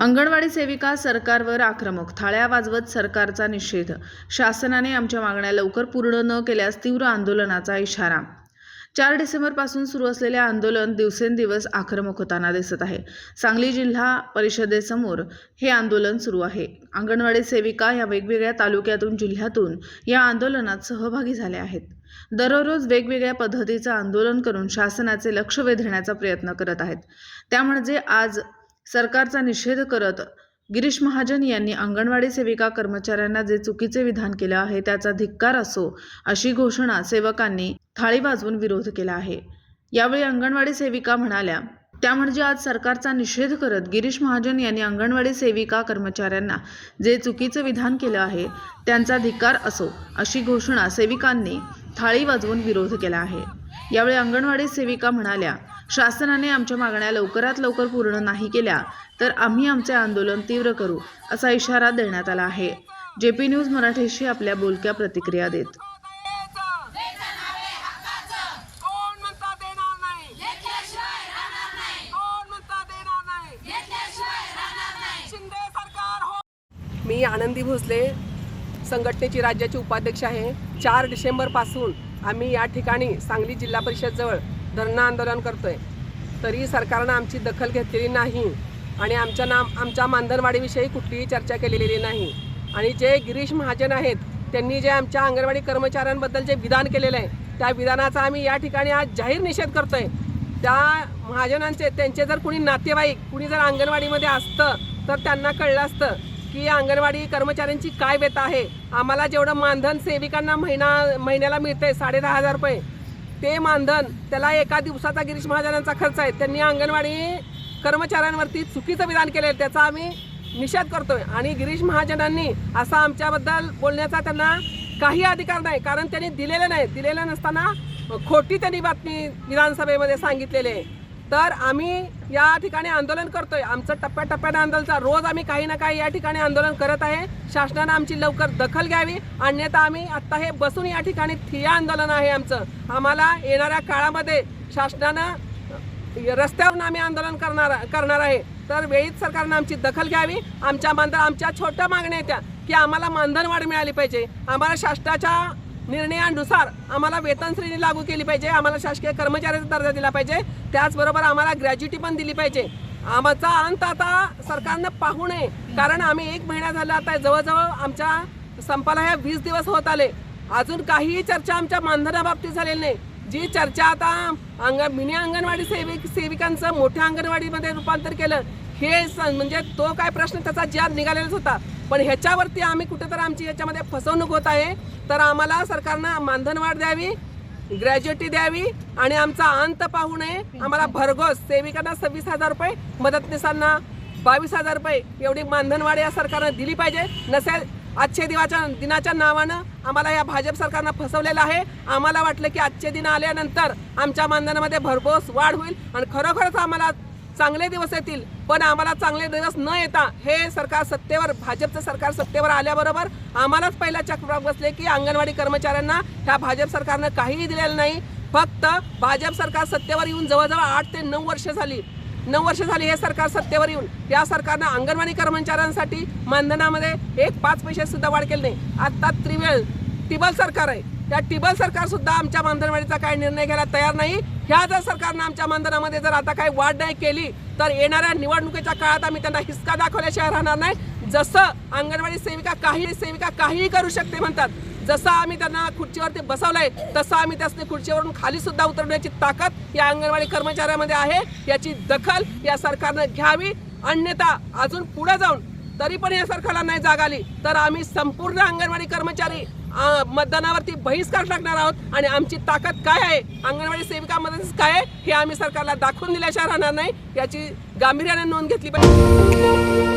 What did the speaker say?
अंगणवाडी सेविका सरकारवर आक्रमक थाळ्या वाजवत सरकारचा निषेध. शासनाने आमच्या मागण्या लवकर पूर्ण न केल्यास तीव्र आंदोलनाचा इशारा. चार डिसेंबरपासून सुरू असलेले आंदोलन दिवसेंदिवस आक्रमक होताना दिसत आहे. सांगली जिल्हा परिषदेसमोर हे आंदोलन सुरू आहे. अंगणवाडी सेविका या वेगवेगळ्या तालुक्यातून जिल्ह्यातून या आंदोलनात सहभागी झाल्या आहेत. दररोज वेगवेगळ्या पद्धतीचं आंदोलन करून शासनाचे लक्ष वेधण्याचा प्रयत्न करत आहेत. त्या म्हणजे आज सरकारचा निषेध करत गिरीश महाजन यांनी अंगणवाडी सेविका कर्मचाऱ्यांना जे चुकीचे विधान केलं आहे त्याचा धिक्कार असो अशी घोषणा सेवकांनी थाळी वाजवून विरोध केला आहे. यावेळी अंगणवाडी सेविका म्हणाल्या त्या म्हणजे आज सरकारचा निषेध करत गिरीश महाजन यांनी अंगणवाडी सेविका कर्मचाऱ्यांना जे चुकीचं विधान केलं आहे त्यांचा धिक्कार असो अशी घोषणा सेविकांनी थाळी वाजवून विरोध केला आहे. यावेळी अंगणवाडी सेविका म्हणाल्या शासनाने आमच्या मागण्या लवकरात लवकर पूर्ण नाही केल्या तर आम्ही आमचे आंदोलन तीव्र करू असा इशारा देण्यात आला आहे. जे पी न्यूज मराठीशी आपल्या बोलक्या प्रतिक्रिया देत. मी आनंदी भोसले संघटनेची राज्याची उपाध्यक्ष आहे. चार डिसेंबरपासून आम्ही या ठिकाणी सांगली जिल्हा परिषदजवळ धरणं आंदोलन करतो आहे तरी सरकारनं आमची दखल घेतलेली नाही आणि आमच्या नाम आमच्या मानधनवाडीविषयी कुठलीही चर्चा केलेली नाही. आणि जे गिरीश महाजन आहेत त्यांनी जे आमच्या अंगणवाडी कर्मचाऱ्यांबद्दल जे विधान केलेलं आहे त्या विधानाचा आम्ही या ठिकाणी आज जाहीर निषेध करतो आहे त्या महाजनांचे त्यांचे जर कुणी नातेवाईक कुणी जर अंगणवाडीमध्ये असतं तर त्यांना कळलं असतं की अंगणवाडी कर्मचाऱ्यांची काय व्यथा आहे. आम्हाला जेवढं मानधन सेविकांना महिना महिन्याला मिळते साडे दहा हजार रुपये ते मानधन त्याला एका दिवसाचा गिरीश महाजनांचा खर्च आहे. त्यांनी अंगणवाडी कर्मचाऱ्यांवरती चुकीचं विधान केलं आहे. त्याचा आम्ही निषेध करतोय. आणि गिरीश महाजनांनी असा आमच्याबद्दल बोलण्याचा त्यांना काही अधिकार नाही. कारण त्यांनी दिलेलं नाही. दिलेलं नसताना खोटी त्यांनी बातमी विधानसभेमध्ये सांगितलेली आहे. तर आम्ही या ठिकाणी आंदोलन करतोय. आमचं टप्प्याटप्प्याने आंदोलनचा रोज आम्ही काही ना काही या ठिकाणी आंदोलन करत आहे. शासनानं आमची लवकर दखल घ्यावी. अन्यथा आम्ही आत्ता हे बसून या ठिकाणी ठिया आंदोलन आहे आमचं. आम्हाला येणाऱ्या काळामध्ये शासनानं रस्त्यावरून आम्ही आंदोलन करणार करणार आहे. तर वेळीच सरकारनं आमची दखल घ्यावी. आमच्या मानधन आमच्या छोट्या मागण्या आहेत त्या की आम्हाला मानधन वाढ मिळाली पाहिजे. आम्हाला शासनाच्या निर्णयानुसार आम्हाला वेतन श्रेणी लागू केली पाहिजे आम्हाला शासकीय कर्मचाऱ्याचा दर्जा दिला पाहिजे त्याचबरोबर आम्हाला ग्रॅज्युटी पण दिली पाहिजे. आमचा अंत आता सरकारनं पाहू नये कारण आम्ही एक महिना झाला आता जवळजवळ आमच्या संपाला ह्या वीस दिवस होत आले. अजून काहीही चर्चा आमच्या मानधनाबाबतीत झालेली नाही. जी चर्चा आता अंग मिनी अंगणवाडी सेविक सेविकांचं मोठ्या अंगणवाडीमध्ये रूपांतर केलं हे म्हणजे तो काय प्रश्न त्याचा ज्यात निघालेलाच होता. पण ह्याच्यावरती आम्ही कुठेतरी आमची याच्यामध्ये फसवणूक होत आहे. तर आम्हाला सरकारनं मानधनवाढ द्यावी ग्रॅज्युएटी द्यावी आणि आमचा अंत पाहू नये. आम्हाला भरघोस सेविकांना सव्वीस हजार रुपये मदतनीसांना बावीस हजार रुपये एवढी मानधनवाढ या सरकारनं दिली पाहिजे. नसेल आजचे दिवाच्या दिनाच्या नावानं आम्हाला या भाजप सरकारनं फसवलेलं आहे. आम्हाला वाटलं की आजचे दिन आल्यानंतर आमच्या मानधनामध्ये भरघोस वाढ होईल आणि खरोखरच आम्हाला चांगले दिवस येतील पण आम्हाला चांगले दिवस न येता हे सरकार सत्तेवर भाजपचं सरकार सत्तेवर आल्याबरोबर आम्हालाच पहिला चक्रात बसले की अंगणवाडी कर्मचाऱ्यांना ह्या भाजप सरकारनं काहीही दिलेलं नाही. फक्त भाजप सरकार सत्तेवर येऊन जवळजवळ आठ ते नऊ वर्ष झाली. नऊ वर्ष झाली हे सरकार सत्तेवर येऊन. या सरकारनं अंगणवाडी कर्मचाऱ्यांसाठी मानधनामध्ये एक पाच पैसे सुद्धा वाढ केली नाही. आता त्रिवेळ टिबल सरकार आहे. त्या टिबल सरकार सुद्धा आमच्या मानधनवाढीचा काही निर्णय घ्यायला तयार नाही. ह्या जर सरकारनं आमच्या मानधनामध्ये जर आता काही वाढ नाही केली तर येणाऱ्या निवडणुकीच्या काळात आम्ही त्यांना हिसका दाखवल्याशिवाय राहणार नाही. जसं अंगणवाडी सेविका काही सेविका काहीही करू शकते म्हणतात जसं आम्ही त्यांना खुर्चीवरती बसवलंय तसं आम्ही त्यासनी खुर्चीवरून खाली सुद्धा उतरवण्याची ताकद या अंगणवाडी कर्मचाऱ्यामध्ये आहे. याची दखल या सरकारनं घ्यावी. अन्यथा अजून पुढे जाऊन तरी पण या सरकारला नाही जाग आली तर आम्ही संपूर्ण अंगणवाडी कर्मचारी मतदानावरती बहिष्कार टाकणार आहोत आणि आमची ताकद काय आहे? अंगणवाडी सेविका मदत काय आहे? हे आम्ही सरकारला दाखवून दिल्याशिवाय राहणार नाही. याची गांभीर्याने नोंद घेतली पाहिजे.